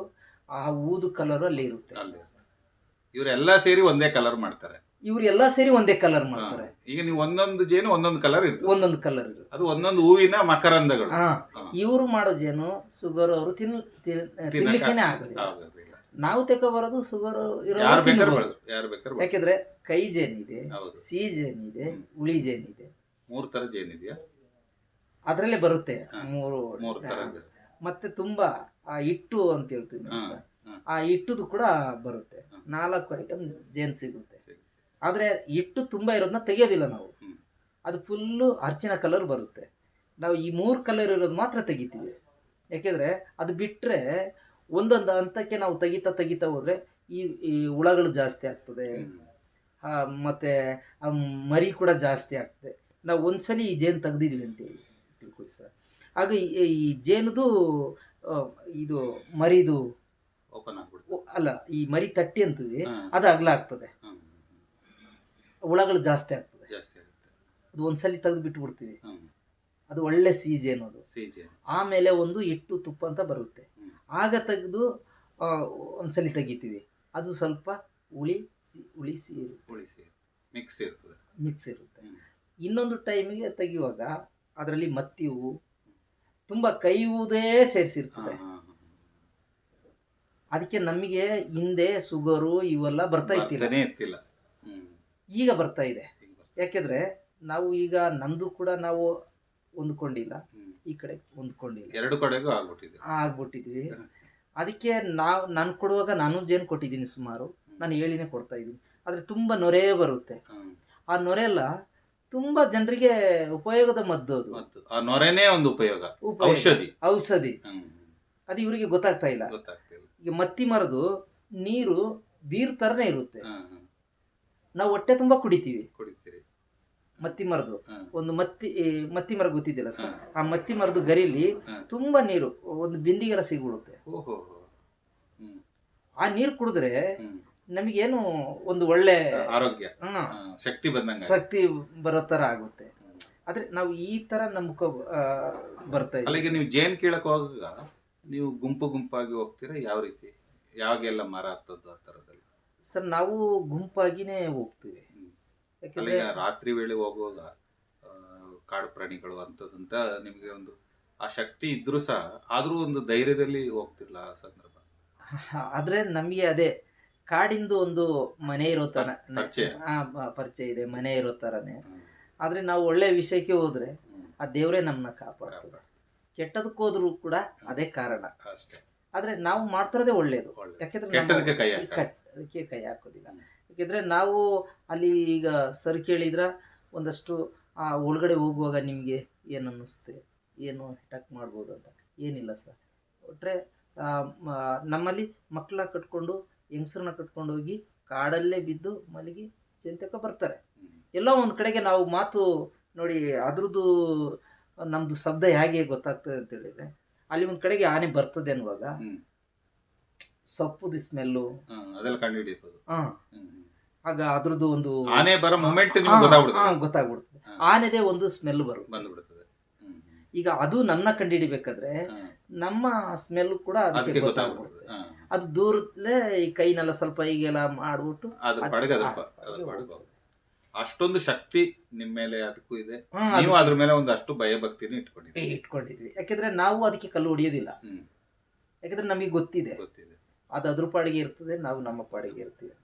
ಆ ಹೂದು ಕಲರ್ ಅಲ್ಲಿ ಇರುತ್ತೆ. ಅಲ್ಲಿ ಇವರೆಲ್ಲ ಸೇರಿ ಒಂದೇ ಕಲರ್ ಮಾಡ್ತಾರೆ ಇವ್ರು ಎಲ್ಲ ಸೇರಿ ಒಂದೇ ಕಲರ್ ಮಾಡ್ತಾರೆ ಈಗ ನೀವು ಒಂದೊಂದು ಜೇನು ಒಂದೊಂದು ಕಲರ್ ಇರ್ತದೆ ಒಂದೊಂದು ಕಲರ್ ಇರುತ್ತೆ ಅದು ಒಂದೊಂದು ಹೂವಿನ ಮಕರಂದಗಳು ಹಾ. ಇವರು ಮಾಡೋ ಜೇನು ಸುಗರ್ ಅವರು ತಿನ್ ತಿನ್- ತಿನ್ಲಿಕ್ಕೇನೆ ಆಗೋದಿಲ್ಲ ಆಗೋದಿಲ್ಲ. ನಾವು ತೆಕೊ ಬರೋದು ಸುಗರ್ ಇರೋ ಯಾರು ಬೇಕಾದ್ರೂ ತಿನ್ಬೋದು. ಬಳಸು ಯಾರು ಬೇಕಾದ್ರೂ ಬಳಸು. ಯಾಕೆಂದ್ರೆ ಕೈ ಜೇನಿದೆ ಹೌದು ಸಿಹಿ ಜೇನಿದೆ ಹ್ಮ್. ಹುಳಿ ಜೇನಿದೆ ಮೂರ್ ತರ ಜೇನಿದೆಯಾ ಇದೆಯಾ ಅದ್ರಲ್ಲೇ ಬರುತ್ತೆ ಹಾ. ಮೂರು ಮೂರ್ ತರ ಜೇನು. ಮತ್ತೆ ತುಂಬಾ ಆ ಹಿಟ್ಟು ಅಂತ ಹೇಳ್ತೀವಿ ನಾವು ಹಾ, ಸರ್. ಆ ಹಿಟ್ಟದು ಕೂಡ ಬರುತ್ತೆ. ನಾಲ್ಕು ಐಟಮ್ ಜೇನ್ ಸಿಗುತ್ತೆ. ಆದ್ರೆ ಹಿಟ್ಟು ತುಂಬಾ ಇರೋದನ್ನ ತೆಗಿಯೋದಿಲ್ಲ ನಾವು. ಅದು ಫುಲ್ಲು ಅರ್ಚಿನ ಕಲರ್ ಬರುತ್ತೆ. ನಾವು ಈ ಮೂರು ಕಲರ್ ಇರೋದು ಮಾತ್ರ ತೆಗಿತೀವಿ. ಯಾಕೆಂದ್ರೆ ಅದು ಬಿಟ್ರೆ ಒಂದೊಂದು ಹಂತಕ್ಕೆ ನಾವು ತೆಗಿತಾ ತೆಗಿತಾ ಹೋದ್ರೆ ಈ ಈ ಹುಳಗಳು ಜಾಸ್ತಿ ಆಗ್ತದೆ. ಮತ್ತೆ ಮರಿ ಕೂಡ ಜಾಸ್ತಿ ಆಗ್ತದೆ. ನಾವು ಒಂದ್ಸಲಿ ಈ ಜೇನು ತೆಗ್ದಿದ್ದೀವಿ ಅಂತೇಳಿ ತಿಳ್ಕೊಳ್ಳಿ ಸರ್. ಆಗ ಈ ಜೇನುದು ಇದು ಮರಿದು ಓಪನ್ ಅಲ್ಲ ಈ ಮರಿ ತಟ್ಟಿ ಅಂತೀವಿ. ಅದು ಅಗಲ ಆಗ್ತದೆ. ಹುಳಗಳು ಜಾಸ್ತಿ ಆಗ್ತದೆ. ಜಾಸ್ತಿ ಆಗುತ್ತೆ. ಅದು ಒಂದ್ಸಲಿ ತೆಗೆದು ಬಿಟ್ಟು ಬಿಡ್ತೀವಿ ಅದು ಒಳ್ಳೆ ಸೀಜ್ ಜೇನು ಅದು ಸೀಜನ್ ಆಮೇಲೆ ಒಂದು ಇಟ್ಟು ತುಪ್ಪ ಅಂತ ಬರುತ್ತೆ. ಆಗ ತೆಗೆದು ಒಂದ್ಸಲಿ ತೆಗಿತೀವಿ. ಅದು ಸ್ವಲ್ಪ ಹುಳಿ ಉಳಿ ಹುಳಿ ಸಿಹಿ ಉಳಿಸಿ ಮಿಕ್ಸ್ ಇರ್ತದೆ. ಮಿಕ್ಸ್ ಇರುತ್ತೆ. ಇನ್ನೊಂದು ಟೈಮಿಗೆ ತೆಗೆಯುವಾಗ ಅದರಲ್ಲಿ ಮತ್ತಿ ಹೂವು ತುಂಬ ಕೈ ಹೂವುದೇ ಸೇರಿಸಿರ್ತದೆ. ಅದಕ್ಕೆ ನಮಗೆ ಹಿಂದೆ ಸುಗರು ಇವೆಲ್ಲ ಬರ್ತಾ ಇತ್ತಿಲ್ಲ ಇರ್ತಿಲ್ಲ. ಈಗ ಬರ್ತಾ ಇದೆ. ಯಾಕೆಂದ್ರೆ ನಾವು ಈಗ ನಮ್ದು ಕೂಡ ನಾವು ಹೊಂದ್ಕೊಂಡಿಲ್ಲ. ಈ ಕಡೆ ಹೊಂದ್ಕೊಂಡಿಲ್ಲ. ಎರಡು ಕಡೆಗೂ ಆಗ್ಬಿಟ್ಟಿದೆ. ಆಗ್ಬಿಟ್ಟಿದ್ವಿ. ಅದಕ್ಕೆ ನಾವು ನಾನು ಕೊಡುವಾಗ ನಾನು ಜೇನು ಕೊಟ್ಟಿದ್ದೀನಿ ಸುಮಾರು. ನಾನು ಹೇಳಿನೇ ಕೊಡ್ತಾ ಇದ್ದೀನಿ. ಆದರೆ ತುಂಬ ನೊರೆ ಬರುತ್ತೆ. ಆ ನೊರೆ ಎಲ್ಲ ತುಂಬ ಜನರಿಗೆ ಉಪಯೋಗದ ಮದ್ದು ಅದು. ಆ ನೊರೆನೇ ಒಂದು ಉಪಯೋಗ. ಔಷಧಿ. ಔಷಧಿ. ಅದು ಇವರಿಗೆ ಗೊತ್ತಾಗ್ತಾ ಇಲ್ಲ. ಮತ್ತಿ ಮರದು ನೀರು ಬೀರ್ ತರನೇ ಇರುತ್ತೆ. ನಾವು ಹೊಟ್ಟೆ ತುಂಬಾ ಕುಡಿತೀವಿ. ಕುಡಿತೀರಿ. ಮತ್ತಿ ಮರದು. ಒಂದು ಮತ್ತಿ ಮತ್ತಿ ಮರ ಗೊತ್ತಿದೆಯಲ್ಲ ಸರ್? ಆ ಮತ್ತಿ ಮರದು ಗರಿಲಿ ತುಂಬಾ ನೀರು ಒಂದು ಬಿಂದಿಗೆಲ್ಲ ಸಿಗ್ಬಿಡುತ್ತೆ. ಆ ನೀರು ಕುಡಿದ್ರೆ. ನಮಗೇನು ಒಂದು ಒಳ್ಳೆ ಆರೋಗ್ಯ. ಶಕ್ತಿ ಬಂದಂಗ ಶಕ್ತಿ ಬರೋ ತರ ಆಗುತ್ತೆ. ಆದ್ರೆ ನಾವು ಈ ತರ ನಮ್ಕ ಆ, ಬರ್ತಾ ಇದ್ದೀವಿ ನೀವು ಜೇನ್ ಕೇಳಕ್ ಹೋಗಾಗ ನೀವು ಗುಂಪು ಗುಂಪಾಗಿ ಹೋಗ್ತೀರಾ? ಯಾವ ರೀತಿ? ಯಾವಾಗೆಲ್ಲ ಮರ ಹತ್ತದ್ದು ಆ ತರದಲ್ಲಿ ಸರ್ ನಾವು ಗುಂಪಾಗಿನೇ ಹೋಗ್ತೀವಿ. ಯಾಕೆಂದ್ರೆ ರಾತ್ರಿ ವೇಳೆ ಹೋಗುವಾಗ ಆ, ಕಾಡು ಪ್ರಾಣಿಗಳು ಅಂತದಂತ ನಿಮಗೆ ಒಂದು ಆ ಶಕ್ತಿ ಇದ್ರೂ ಸಹ ಆದರೂ ಒಂದು ಧೈರ್ಯದಲ್ಲಿ ಹೋಗ್ತಿಲ್ಲ ಆ ಸಂದರ್ಭ? ಆದ್ರೆ ನಮಗೆ ಅದೇ ಕಾಡಿಂದು ಒಂದು ಮನೆ ಇರೋ ತರ ಪರಿಚಯ. ಆ, ಬ- ಪರಿಚಯ ಇದೆ ಮನೆ ಇರೋ ತರನೇ. ಹ್ಮ್. ಆದ್ರೆ ನಾವು ಒಳ್ಳೆ ವಿಷಯಕ್ಕೆ ಹೋದ್ರೆ ಆ ದೇವರೇ ನಮ್ಮನ್ನ ಕಾಪಾಡ್ತದೆ. ಕೆಟ್ಟದಕ್ಕೆ ಹೋದ್ರು ಕೂಡ ಅದೇ ಕಾರಣ. ಅಷ್ಟೇ. ಆದ್ರೆ ನಾವು ಮಾಡ್ತಿರೋದೇ ಒಳ್ಳೇದು. ಒಳ್ಳೆ ಯಾಕೆಂದ್ರೆ ಕೈ ಅದಕ್ಕೆ ಕೈ ಹಾಕೋದಿಲ್ಲ. ಯಾಕೆಂದ್ರೆ ನಾವು ಅಲ್ಲಿ ಈಗ ಸರ್ ಕೇಳಿದ್ರ ಒಂದಷ್ಟು ಆ ಒಳಗಡೆ ಹೋಗುವಾಗ ನಿಮಗೆ ಏನು ಅನ್ನಿಸ್ತೆ ಏನು ಅಟ್ಯಾಕ್ ಮಾಡ್ಬೋದು ಅಂತ? ಏನಿಲ್ಲ ಸರ್. ಒಟ್ರೆ ನಮ್ಮಲ್ಲಿ ಮಕ್ಕಳ ಕಟ್ಕೊಂಡು ಹೆಂಗಸ್ರನ್ನ ಕಟ್ಕೊಂಡು ಹೋಗಿ ಕಾಡಲ್ಲೇ ಬಿದ್ದು ಮಲಗಿ ಚಿಂತಕ ಬರ್ತಾರೆ. ಎಲ್ಲೋ ಒಂದು ಕಡೆಗೆ ನಾವು ಮಾತು ನೋಡಿ ಅದ್ರದ್ದು ನಮ್ದು ಶಬ್ದ ಹೇಗೆ ಗೊತ್ತಾಗ್ತದೆ ಅಂತ ಹೇಳಿದ್ರೆ ಅಲ್ಲಿ ಒಂದು ಕಡೆಗೆ ಆನೆ ಬರ್ತದೆ ಅನ್ನುವಾಗ ಸೊಪ್ಪು ಸೊಪ್ಪುದು ಸ್ಮೆಲ್ಲು ಅದೆಲ್ಲ ಕಂಡು ಹಿಡಿಯಬಹುದು ಹಾ ಆಗ ಅದ್ರದ್ದು ಒಂದು ಆನೆ ಬರೋ ಮೊಮೆಂಟ್ ಗೊತ್ತಾಗ್ಬಿಡ್ತದೆ. ಆನೆದೇ ಒಂದು ಸ್ಮೆಲ್ ಬರು ಬಂದ್ಬಿಡ್ತದೆ ಈಗ ಅದು ನನ್ನ ಕಂಡು ಹಿಡಿಬೇಕಾದ್ರೆ ನಮ್ಮ ಸ್ಮೆಲ್ ಕೂಡ ಅದಕ್ಕೆ ಗೊತ್ತಾಗ್ಬಿಡ್ತದೆ. ಅದು ದೂರದಲ್ಲೇ ಈ ಕೈನೆಲ್ಲ ಸ್ವಲ್ಪ ಹೀಗೆಲ್ಲ ಮಾಡ್ಬಿಟ್ಟು ಅಷ್ಟೊಂದು ಶಕ್ತಿ ನಿಮ್ ಮೇಲೆ ಅದಕ್ಕೂ ಇದೆ. ನೀವು ಅದ್ರ ಮೇಲೆ ಒಂದು ಅಷ್ಟು ಭಯ ಭಕ್ತಿನ ಇಟ್ಕೊಂಡಿದ್ದೀವಿ. ಇಟ್ಕೊಂಡಿದ್ವಿ ಯಾಕಂದ್ರೆ ನಾವು ಅದಕ್ಕೆ ಕಲ್ಲು ಹೊಡಿಯೋದಿಲ್ಲ. ಹ್ಮ್. ಯಾಕಂದ್ರೆ ನಮಗೆ ಗೊತ್ತಿದೆ. ಗೊತ್ತಿದೆ. ಅದು ಅದ್ರ ಪಾಡಿಗೆ ಇರ್ತದೆ ನಾವು ನಮ್ಮ ಪಾಡಿಗೆ ಇರ್ತೀವಿ ಅಂತ.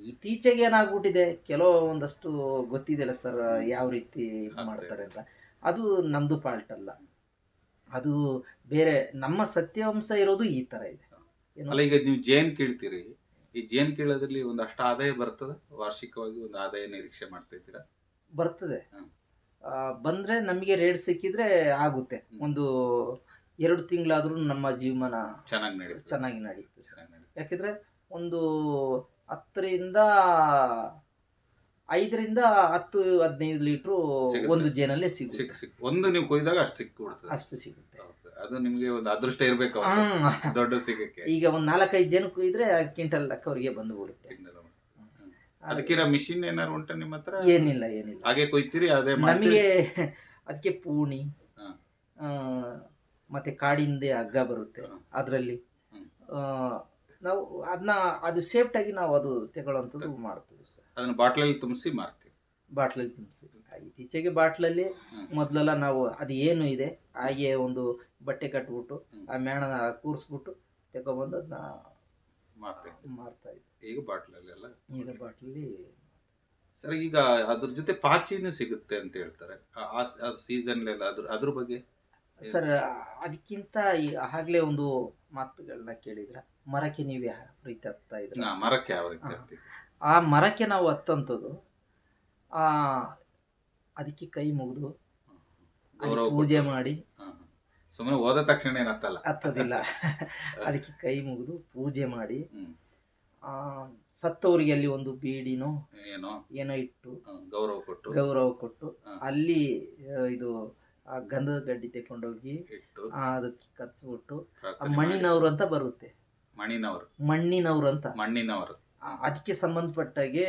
ಇತ್ತೀಚೆಗೆ ಏನಾಗ್ಬಿಟ್ಟಿದೆ ಕೆಲವು ಒಂದಷ್ಟು ಗೊತ್ತಿದೆಯಲ್ಲ ಸರ್ ಯಾವ ರೀತಿ ಇದ್ ಮಾಡ್ತಾರೆ ಅಂತ. ಅದು ನಮ್ದು ಪಾಲ್ಟ್ ಅಲ್ಲ. ಅದು ಬೇರೆ ನಮ್ಮ ಸತ್ಯಾಂಶ ಇರೋದು ಈ ತರ ಇದೆ? ಅಲ್ಲ ಈಗ ನೀವು ಜೈನ್ ಕೀಳ್ತೀರಿ ಈ ಜೇನ್ ಕೇಳೋದ್ರಲ್ಲಿ ಒಂದು ಅಷ್ಟು ಆದಾಯ ಬರ್ತದ? ವಾರ್ಷಿಕವಾಗಿ ಒಂದು ಆದಾಯ ನಿರೀಕ್ಷೆ ಮಾಡ್ತಾ ಇದ್ದೀರಾ? ಬರ್ತದೆ. ಬಂದ್ರೆ ನಮಗೆ ರೇಟ್ ಸಿಕ್ಕಿದ್ರೆ ಆಗುತ್ತೆ. ಒಂದು ಎರಡು ತಿಂಗಳಾದ್ರೂ ನಮ್ಮ ಜೀವನ ಚೆನ್ನಾಗಿ ನಡೆಯುತ್ತೆ ಚೆನ್ನಾಗಿ ನಡೆಯುತ್ತೆ ಯಾಕೆಂದ್ರೆ ಒಂದು ಹತ್ತರಿಂದ ಐದರಿಂದ ಹತ್ತು ಹದಿನೈದು ಲೀಟ್ರು. ಒಂದು ಜೇನಲ್ಲೇ ಸಿಗುತ್ತೆ. ಒಂದು ನೀವು ಕೊಯ್ದಾಗ ಅಷ್ಟು ಸಿಕ್ಕಿಬಿಡ್ತದೆ ಅಷ್ಟು ಸಿಗುತ್ತೆ. ಅದು ನಿಮಗೆ ಒಂದು ಅದೃಷ್ಟ ಇರಬೇಕು. ದೊಡ್ಡ ಸಿಗಕ್ಕೆ. ಈಗ ಒಂದು ನಾಲ್ಕೈದು ಜನಕ್ಕೂ ಇದ್ರೆ ಕ್ವಿಂಟಲ್ ಲಕ್ಕ ಅವರಿಗೆ ಬಂದು ಬಿಡುತ್ತೆ ಅದಕ್ಕಿರೋ ಮಿಷಿನ್ ಏನಾರು ಉಂಟ ನಿಮ್ಮ ಹತ್ರ? ಏನಿಲ್ಲ ಏನಿಲ್ಲ. ಹಾಗೆ ಕೊಯ್ತೀರಿ ಅದೇ? ನಮಗೆ ಅದಕ್ಕೆ ಪೂಣಿ ಮತ್ತೆ ಕಾಡಿಂದೆ ಹಗ್ಗ ಬರುತ್ತೆ ಅದರಲ್ಲಿ. ನಾವು ಅದನ್ನ ಅದು ಸೇಫ್ಟಾಗಿ ನಾವು ಅದು ತಗೊಳ್ಳೋಂಥದ್ದು ಮಾಡ್ತೀವಿ ಸರ್. ಅದನ್ನ ಬಾಟ್ಲಲ್ಲಿ ತುಂಬಿಸಿ ಮಾರ್ತೀವಿ ಬಾಟ್ಲಲ್ಲಿ ತುಂಬಿಸಿ. ಇತ್ತೀಚೆಗೆ ಬಾಟ್ಲಲ್ಲಿ. ಮೊದಲೆಲ್ಲ ನಾವು ಅದು ಏನು ಇದೆ ಹಾಗೆ ಒಂದು ಬಟ್ಟೆ ಕಟ್ಬಿಟ್ಟು ಆ ಮೇಣನ ಕೂರಿಸ್ಬಿಟ್ಟು ತಗೊಬಂದು ಅದನ್ನ ಮಾರ್ತಾ. ಇದ್ವಿ. ಈಗ ಬಾಟ್ಲಲ್ಲಿ ಎಲ್ಲ? ಈಗ ಬಾಟ್ಲಲ್ಲಿ ಸರ್ ಈಗ ಅದ್ರ ಜೊತೆ ಪಾಚಿನೂ ಸಿಗುತ್ತೆ ಅಂತ ಹೇಳ್ತಾರೆ. ಆ- ಆ- ಆ ಸೀಸನ್ ಅದ್ರ ಅದ್ರ ಬಗ್ಗೆ? ಸರ್ ಅದಕ್ಕಿಂತ ಆಗಲೇ ಒಂದು ಮಾತುಗಳನ್ನ ಕೇಳಿದ್ರ. ಮರಕ್ಕೆ ನೀವು ಯಾವ ರೀತಿ ಹತ್ತಾ ಇದ್ರ ಮರಕ್ಕೆ ಯಾವ ರೀತಿ? ಆ ಮರಕ್ಕೆ ನಾವು ಹತ್ತಂಥದ್ದು ಆ ಅದಕ್ಕೆ ಕೈ ಮುಗಿದು ಪೂಜೆ ಮಾಡಿ. ಸುಮ್ಮನೆ ಹೋದ ತಕ್ಷಣ ಏನತ್ತಲ್ಲ ಹತ್ತದಿಲ್ಲ. ಅದಕ್ಕೆ ಕೈ ಮುಗಿದು ಪೂಜೆ ಮಾಡಿ. ಆ ಸತ್ತವರಿಗೆ ಅಲ್ಲಿ ಒಂದು ಬೀಡಿನೋ ಏನೋ. ಏನೋ ಇಟ್ಟು ಗೌರವ ಕೊಟ್ಟು. ಗೌರವ ಕೊಟ್ಟು ಅಲ್ಲಿ ಇದು ಆ ಗಂಧದ ಗಡ್ಡಿ ತೆಕೊಂಡೋಗಿ ಅದಕ್ಕೆ ಕಚ್ಬಿಟ್ಟು ಆ ಮಣ್ಣಿನವ್ರು ಅಂತ ಬರುತ್ತೆ. ಮಣ್ಣಿನವರು. ಮಣ್ಣಿನವ್ರು ಅಂತ. ಮಣ್ಣಿನವರು. ಅದಕ್ಕೆ ಸಂಬಂಧಪಟ್ಟಾಗೆ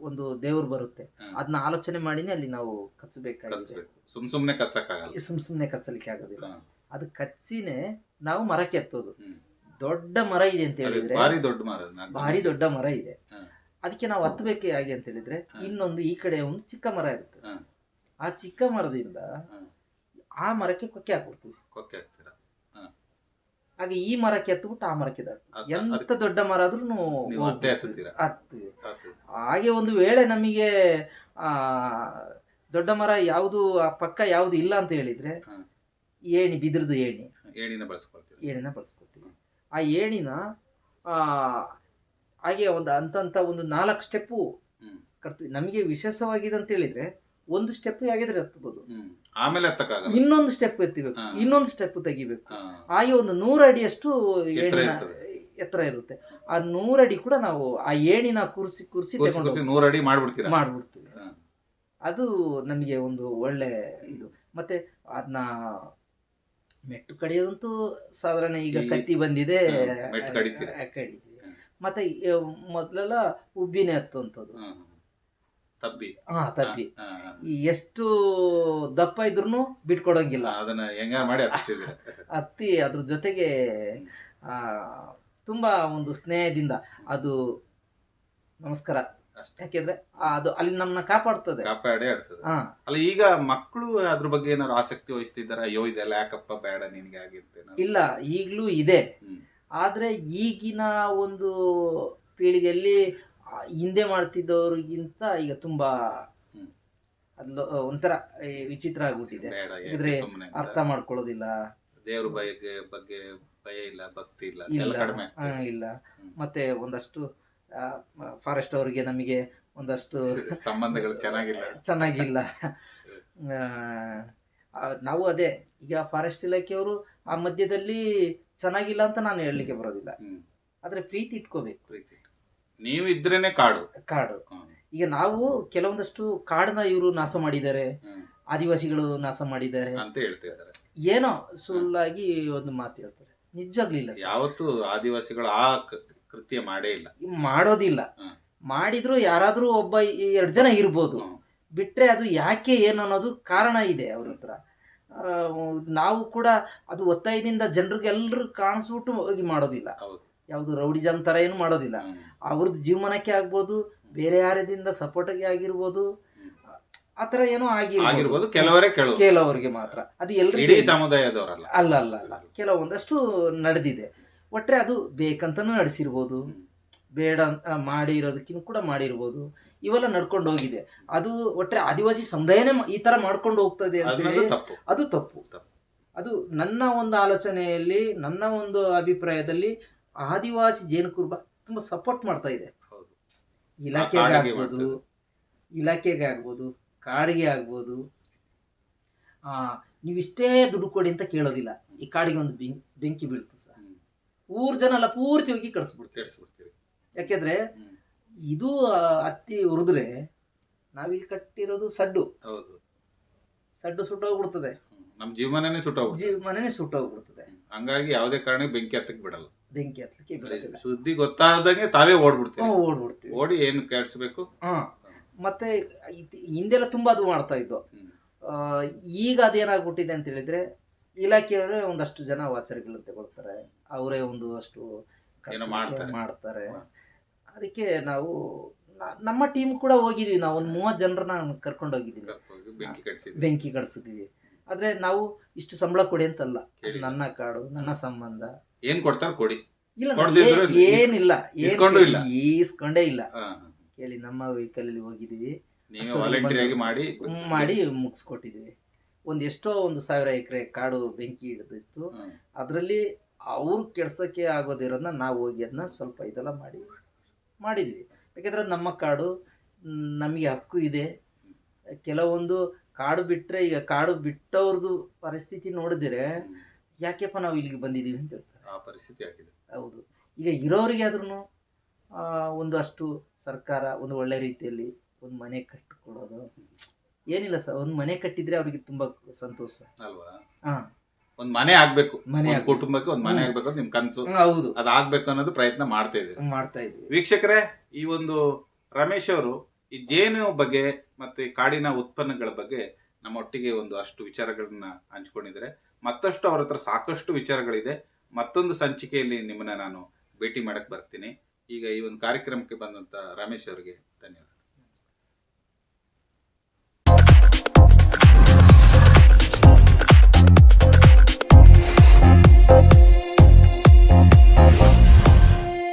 ಒಂದು ದೇವ್ರು ಬರುತ್ತೆ. ಅದನ್ನ ಆಲೋಚನೆ ಮಾಡಿನೇ ಅಲ್ಲಿ ನಾವು ಕಚ್ಚಬೇಕಾಗಿದೆ ಕತ್ಸ್ಬೇಕು ಸುಮ್ ಸುಮ್ನೆ ಕಚ್ಚಕ್ಕಾಗಲ್ಲ ಸುಮ್ ಸುಮ್ನೆ ಕಚ್ಚಲಿಕ್ಕೆ ಆಗೋದಿಲ್ಲ. ಅದು ಕಚ್ಚಿನೇ ನಾವು ಮರ ಕೆತ್ತೋದು. ದೊಡ್ಡ ಮರ ಇದೆ ಅಂತ ಹೇಳಿದ್ರೆ ಭಾರಿ ದೊಡ್ಡ ಮರ ಭಾರಿ ದೊಡ್ಡ ಮರ ಇದೆ. ಅದಕ್ಕೆ ನಾವು ಹತ್ತಬೇಕೆ ಹಾಗೆ ಅಂತ ಹೇಳಿದ್ರೆ ಇನ್ನೊಂದು ಈ ಕಡೆ ಒಂದು ಚಿಕ್ಕ ಮರ ಇರುತ್ತೆ. ಆ ಚಿಕ್ಕ ಮರದಿಂದ ಆ ಮರಕ್ಕೆ ಕೊಕ್ಕೆ ಹಾಕ್ಬಿಡ್ತೀವಿ. ಕೊಕ್ಕೆ ಹಾಗೆ ಈ ಮರಕ್ಕೆ ಎತ್ಬಿಟ್ಟು ಆ ಮರಕ್ಕೆ. ಎಂತ ದೊಡ್ಡ ಮರ ಆದ್ರೂ? ಹತ್ತೀವಿ. ಹಾಗೆ ಒಂದು ವೇಳೆ ನಮಗೆ ಆ ದೊಡ್ಡ ಮರ ಯಾವುದು ಆ ಪಕ್ಕ ಯಾವುದು ಇಲ್ಲ ಅಂತ ಹೇಳಿದ್ರೆ ಏಣಿ ಬಿದಿರದು ಏಣಿ. ಏಣಿನ ಬಳಸ್ಕೊಳ್ತೀವಿ ಏಣಿನ ಬಳಸ್ಕೊಳ್ತೀವಿ. ಆ ಏಣಿನ ಆ ಹಾಗೆ ಒಂದು ಅಂತಂತ ಒಂದು ನಾಲ್ಕು ಸ್ಟೆಪ್ಪು. ಕಟ್ತೀವಿ. ನಮಗೆ ವಿಶೇಷವಾಗಿದೆ ಅಂತ ಹೇಳಿದ್ರೆ ಒಂದು ಸ್ಟೆಪ್ ಹೇಗಿದ್ರೆ ಹತ್ಬೋದು. ಆಮೇಲೆ ಇನ್ನೊಂದು ಸ್ಟೆಪ್ ಎತ್ತಿಬೇಕು. ಇನ್ನೊಂದು ಸ್ಟೆಪ್ ತೆಗಿಬೇಕು. ಆಗಿ ಒಂದು ನೂರು ಅಡಿಯಷ್ಟು ಏಣಿನ. ಎತ್ತರ ಇರುತ್ತೆ. ಆ ನೂರಡಿ ಕೂಡ ನಾವು ಆ ಏಣಿನ ಕುರ್ಸಿ ಕುರ್ಸಿ ತಗೊಂಡು ಅಡಿ ಮಾಡ್ಬಿಡ್ತೀವಿ. ಮಾಡ್ಬಿಡ್ತೀವಿ ಅದು ನಮಗೆ ಒಂದು ಒಳ್ಳೆ ಇದು. ಮತ್ತೆ ಅದನ್ನ ಮೆಟ್ಟು ಕಡಿಯೋದಂತೂ ಸಾಧಾರಣ ಈಗ ಕತ್ತಿ ಬಂದಿದೆ. ಕಡಿತೀವಿ. ಮತ್ತೆ ಮೊದಲೆಲ್ಲ ಉಬ್ಬಿನೇ ಹತ್ತುವಂಥದ್ದು. ತಬ್ಬಿ. ಹಾ ತಪ್ಪಿ ಹಾ, ಹಾ. ಈ ಎಷ್ಟು ದಪ್ಪ ಇದ್ರೂ ಬಿಟ್ಕೊಡಂಗಿಲ್ಲ. ಅದನ್ನ ಹೆಂಗ ಮಾಡಿ ಹತ್ತಿದ್ರೆ ಹತ್ತಿ ಅದ್ರ ಜೊತೆಗೆ ಆ ತುಂಬಾ ಒಂದು ಸ್ನೇಹದಿಂದ ಅದು ನಮಸ್ಕಾರ. ಅಷ್ಟೇ. ಯಾಕೆಂದ್ರೆ ಆ, ಅದು ಅಲ್ಲಿ ನಮ್ಮನ್ನ ಕಾಪಾಡ್ತದೆ. ಕಾಪಾಡೇ ಆಡ್ತದೆ ಹಾ. ಅಲ್ಲ ಈಗ ಮಕ್ಕಳು ಅದ್ರ ಬಗ್ಗೆ ಏನಾದ್ರು ಆಸಕ್ತಿ ವಹಿಸ್ತಿದಾರ ಅಯ್ಯೋ ಇದೆಲ್ಲ ಯಾಕಪ್ಪ ಬೇಡ ನಿನ್ಗೆ ಆಗಿರ್ತೇನೆ ಇಲ್ಲ ಈಗ್ಲೂ ಇದೆ. ಹ್ಮ್. ಆದ್ರೆ ಈಗಿನ ಒಂದು ಪೀಳಿಗೆಯಲ್ಲಿ ಹಿಂದೆ ಮಾಡ್ತಿದ್ದವ್ರಿಗಿಂತ ಈಗ ತುಂಬಾ ಅದ್ಲು ಒಂಥರ ವಿಚಿತ್ರ ಆಗ್ಬಿಟ್ಟಿದೆ. ಅರ್ಥ ಮಾಡ್ಕೊಳ್ಳೋದಿಲ್ಲ. ದೇವ್ರ ಬಗ್ಗೆ ಬಗ್ಗೆ ಭಯ ಇಲ್ಲ ಭಕ್ತಿ ಇಲ್ಲ ಇಲ್ಲ. ಎಲ್ಲ ಕಡಿಮೆ ಇಲ್ಲ. ಮತ್ತೆ ಒಂದಷ್ಟು ಫಾರೆಸ್ಟ್ ಅವರಿಗೆ ನಮಗೆ ಒಂದಷ್ಟು ಸಂಬಂಧಗಳು ಚೆನ್ನಾಗಿಲ್ಲ. ಚೆನ್ನಾಗಿಲ್ಲ. ನಾವು ಅದೇ ಈಗ ಫಾರೆಸ್ಟ್ ಇಲಾಖೆಯವರು ಆ ಮಧ್ಯದಲ್ಲಿ ಚೆನ್ನಾಗಿಲ್ಲ ಅಂತ ನಾನು ಹೇಳಲಿಕ್ಕೆ ಬರೋದಿಲ್ಲ. ಆದ್ರೆ ಪ್ರೀತಿ ಇಟ್ಕೋಬೇಕು. ಪ್ರೀತಿ. ನೀವು ಇದ್ರೇನೆ ಕಾಡು. ಕಾಡು. ಈಗ ನಾವು ಕೆಲವೊಂದಷ್ಟು ಕಾಡನ್ನ ಇವರು ನಾಶ ಮಾಡಿದ್ದಾರೆ. ಆದಿವಾಸಿಗಳು ನಾಶ ಮಾಡಿದ್ದಾರೆ. ಅಂತ ಹೇಳ್ತಿದ್ದಾರೆ ಏನೋ ಸುಳ್ಳಾಗಿ ಒಂದು ಮಾತು ಹೇಳ್ತಾರೆ. ನಿಜವಾಗ್ಲಿಲ್ಲ ಸರ್. ಯಾವತ್ತು ಆದಿವಾಸಿಗಳು ಆ ಕೃತ್ಯ ಮಾಡೇ ಇಲ್ಲ. ಮಾಡೋದಿಲ್ಲ. ಮಾಡಿದ್ರು ಯಾರಾದ್ರೂ ಒಬ್ಬ ಎರಡು ಜನ ಇರ್ಬೋದು. ಬಿಟ್ರೆ ಅದು ಯಾಕೆ ಏನು ಅನ್ನೋದು ಕಾರಣ ಇದೆ ಅವ್ರ ಹತ್ರ. ನಾವು ಕೂಡ ಅದು ಒತ್ತಾಯದಿಂದ ಜನರಿಗೆ ಎಲ್ಲರೂ ಕಾಣಿಸ್ಬಿಟ್ಟು ಹೋಗಿ ಮಾಡೋದಿಲ್ಲ. ಹೌದು. ಯಾವುದು ರೌಡಿಜಮ್ ತರ ಏನು ಮಾಡೋದಿಲ್ಲ. ಅವ್ರದ್ದು ಜೀವನಕ್ಕೆ ಆಗ್ಬೋದು ಬೇರೆ ಯಾರದಿಂದ ಸಪೋರ್ಟ್ಗೆ ಆಗಿರ್ಬೋದು. ಆ ಥರ ಏನೋ ಆಗಿರ್ಬೋದು. ಕೆಲವರೇ ಕೆಲವು ಕೆಲವರಿಗೆ ಮಾತ್ರ. ಅದು ಎಲ್ಲರಿಗೂ ಸಮುದಾಯದವರಲ್ಲ. ಅಲ್ಲ ಅಲ್ಲ ಅಲ್ಲ ಕೆಲವೊಂದಷ್ಟು ನಡೆದಿದೆ. ಒಟ್ಟರೆ ಅದು ಬೇಕಂತನೂ ನಡೆಸಿರ್ಬೋದು. ಬೇಡ ಅಂತ ಮಾಡಿರೋದಕ್ಕಿಂತ ಕೂಡ ಮಾಡಿರ್ಬೋದು. ಇವೆಲ್ಲ ನಡ್ಕೊಂಡು ಹೋಗಿದೆ. ಅದು ಒಟ್ಟರೆ ಆದಿವಾಸಿ ಸಮುದಾಯನೇ ಈ ತರ ಮಾಡ್ಕೊಂಡು ಹೋಗ್ತದೆ ಅದು ತಪ್ಪು. ಅದು ನನ್ನ ಒಂದು ಆಲೋಚನೆಯಲ್ಲಿ ನನ್ನ ಒಂದು ಅಭಿಪ್ರಾಯದಲ್ಲಿ ಆದಿವಾಸಿ ಜೇನುಕುರುಬ ತುಂಬಾ ಸಪೋರ್ಟ್ ಮಾಡ್ತಾ ಇದೆ. ಹೌದು. ಇಲಾಖೆಗೆ ಆಗ್ಬೋದು ಇಲಾಖೆಗೆ ಆಗ್ಬೋದು ಕಾಡಿಗೆ ಆಗ್ಬೋದು. ಆ ನೀವು ಇಷ್ಟೇ ದುಡ್ಡು ಕೊಡಿ ಅಂತ ಕೇಳೋದಿಲ್ಲ. ಈ ಕಾಡಿಗೆ ಒಂದು ಬೆಂಕಿ ಬೆಂಕಿ ಬೀಳ್ತು ಸರ್. ಊರ್ ಜನ ಎಲ್ಲ ಪೂರ್ತಿ ಹೋಗಿ ಕಳಿಸ್ಬಿಡ್ತೀವಿ ಯಾಕೆಂದ್ರೆ ಇದು ಅತ್ತಿ ಹುರಿದ್ರೆ ನಾವಿಲ್ಲಿ ಕಟ್ಟಿರೋದು ಸಡ್ಡು. ಹೌದು. ಸಡ್ಡು ಸುಟ್ಟೋಗ್ಬಿಡ್ತದೆ. ನಮ್ಮ ನಮ್ ಜೀವನನೇ ಸುಟ್ಟೋಗ್ಬಿಡ್ತು ಜೀವ ಮನೆನೇ ಸುಟ್ಟೋಗ್ಬಿಡ್ತದೆ ಹಂಗಾಗಿ ಯಾವುದೇ ಕಾರಣಕ್ಕೆ ಬೆಂಕಿ ಹತ್ತಕ್ಕೆ ಬಿಡಲ್ಲ. ಬೆಂಕಿ ಹತ್ಲಿಕ್ಕೆ ಬಿಡೋದಿಲ್ಲ ಸುದ್ದಿ ಗೊತ್ತಾದಂಗೆ ತಾವೇ ಓಡ್ಬಿಡ್ತೀವಿ ಓಡ್ಬಿಡ್ತೀವಿ. ಓಡಿ ಏನು ಕೆಡಿಸ್ಬೇಕು ಹಾ. ಮತ್ತೆ ಇದ್- ಹಿಂದೆಲ್ಲ ತುಂಬಾ ಅದು ಮಾಡ್ತಾ ಇದ್ದು. ಹ್ಮ್. ಆ, ಈಗ ಅದೇನಾಗ್ಬಿಟ್ಟಿದೆ ಅಂತ ಹೇಳಿದ್ರೆ ಇಲಾಖೆಯವರೇ ಒಂದಷ್ಟು ಜನ ವಾಚರ್ಗಳನ್ನ ತಗೊಳ್ತಾರೆ. ಅವರೇ ಒಂದು ಅಷ್ಟು ಏನೋ ಮಾಡ್ತಾರೆ. ಮಾಡ್ತಾರೆ. ಹಾ. ಅದಕ್ಕೆ ನಾವು ನ- ನಮ್ಮ ಟೀಮ್ ಕೂಡ ಹೋಗಿದೀವಿ. ನಾವು ಒಂದು ಮೂವತ್ತು ಜನರನ್ನ ಕರ್ಕೊಂಡು ಹೋಗಿದ್ದೀವಿ ಬೆಂಕಿ ಕಟ್ಸಿದ್ವಿ. ಬೆಂಕಿ ಕಡ್ಸಿದ್ವಿ ಆದ್ರೆ ನಾವು ಇಷ್ಟು ಸಂಬಳ ಕೊಡಿ ಅಂತಲ್ಲ. ನನ್ನ ಕಾಡು ನನ್ನ ಸಂಬಂಧ. ಏನ್ ಕೊಡ್ತಾರ ಕೊಡಿ. ಇಲ್ಲ ಏನಿಲ್ಲ. ಈಸ್ಕೊಂಡೇ ಇಲ್ಲ. ಕೇಳಿ ನಮ್ಮ ವೆಹಿಕಲ್ ಅಲ್ಲಿ ಹೋಗಿದೀವಿ. ಮಾಡಿ ಮಾಡಿ ಮುಗಿಸ್ಕೊಟ್ಟಿದೀವಿ. ಒಂದು ಎಷ್ಟೋ ಒಂದು ಸಾವಿರ ಎಕರೆ ಕಾಡು ಬೆಂಕಿ ಹಿಡಿದಿತ್ತು. ಅದರಲ್ಲಿ ಅವ್ರು ಕೆಡ್ಸಕ್ಕೆ ಆಗೋದಿರೋದನ್ನ ನಾವು ಹೋಗಿ ಅದನ್ನ ಸ್ವಲ್ಪ ಇದೆಲ್ಲ ಮಾಡಿ ಮಾಡಿದ್ವಿ. ಯಾಕಂದ್ರೆ ನಮ್ಮ ಕಾಡು ನಮಗೆ ಹಕ್ಕು ಇದೆ. ಕೆಲವೊಂದು ಕಾಡು ಬಿಟ್ಟರೆ ಈಗ ಕಾಡು ಬಿಟ್ಟವ್ರದ್ದು ಪರಿಸ್ಥಿತಿ ನೋಡಿದ್ರೆ ಯಾಕೆಪ್ಪ ನಾವು ಇಲ್ಲಿಗೆ ಬಂದಿದ್ದೀವಿ ಅಂತ ಹೇಳ್ತಾರೆ. ಆ ಪರಿಸ್ಥಿತಿ ಆಗಿದೆ. ಹೌದು. ಈಗ ಇರೋರಿಗೆ ಆದ್ರೂ ಒಂದು ಅಷ್ಟು ಸರ್ಕಾರ ಒಂದು ಒಳ್ಳೆ ರೀತಿಯಲ್ಲಿ ಒಂದು ಮನೆ ಕಟ್ಟಿಕೊಡೋದು. ಏನಿಲ್ಲ ಸರ್ ಒಂದು ಮನೆ ಕಟ್ಟಿದ್ರೆ ಅವರಿಗೆ ತುಂಬಾ ಸಂತೋಷ. ಅಲ್ವಾ? ಹಾ. ಒಂದ್ ಮನೆ ಆಗ್ಬೇಕು. ಮನೆ ಕುಟುಂಬಕ್ಕೆ ಒಂದ್ ಮನೆ. ಆಗ್ಬೇಕು ಅಂತ ನಿಮ್ ಕನಸು. ಹೌದು. ಅದು ಆಗ್ಬೇಕು ಅನ್ನೋದು ಪ್ರಯತ್ನ ಮಾಡ್ತಾ ಇದ್ದೀವಿ. ಮಾಡ್ತಾ ಇದ್ದೀವಿ. ವೀಕ್ಷಕರೇ ಈ ಒಂದು ರಮೇಶ್ ಅವರು ಈ ಜೇನು ಬಗ್ಗೆ ಮತ್ತು ಈ ಕಾಡಿನ ಉತ್ಪನ್ನಗಳ ಬಗ್ಗೆ ನಮ್ಮ ಒಟ್ಟಿಗೆ ಒಂದು ಅಷ್ಟು ವಿಚಾರಗಳನ್ನ ಹಂಚ್ಕೊಂಡಿದ್ದಾರೆ. ಮತ್ತಷ್ಟು ಅವ್ರ ಹತ್ರ ಸಾಕಷ್ಟು ವಿಚಾರಗಳಿದೆ. ಮತ್ತೊಂದು ಸಂಚಿಕೆಯಲ್ಲಿ ನಿಮ್ಮನ್ನ ನಾನು ಭೇಟಿ ಮಾಡಕ್ಕೆ ಬರ್ತೀನಿ. ಈಗ ಈ ಒಂದು ಕಾರ್ಯಕ್ರಮಕ್ಕೆ ಬಂದಂತ ರಮೇಶ್ ಅವರಿಗೆ ಧನ್ಯವಾದ.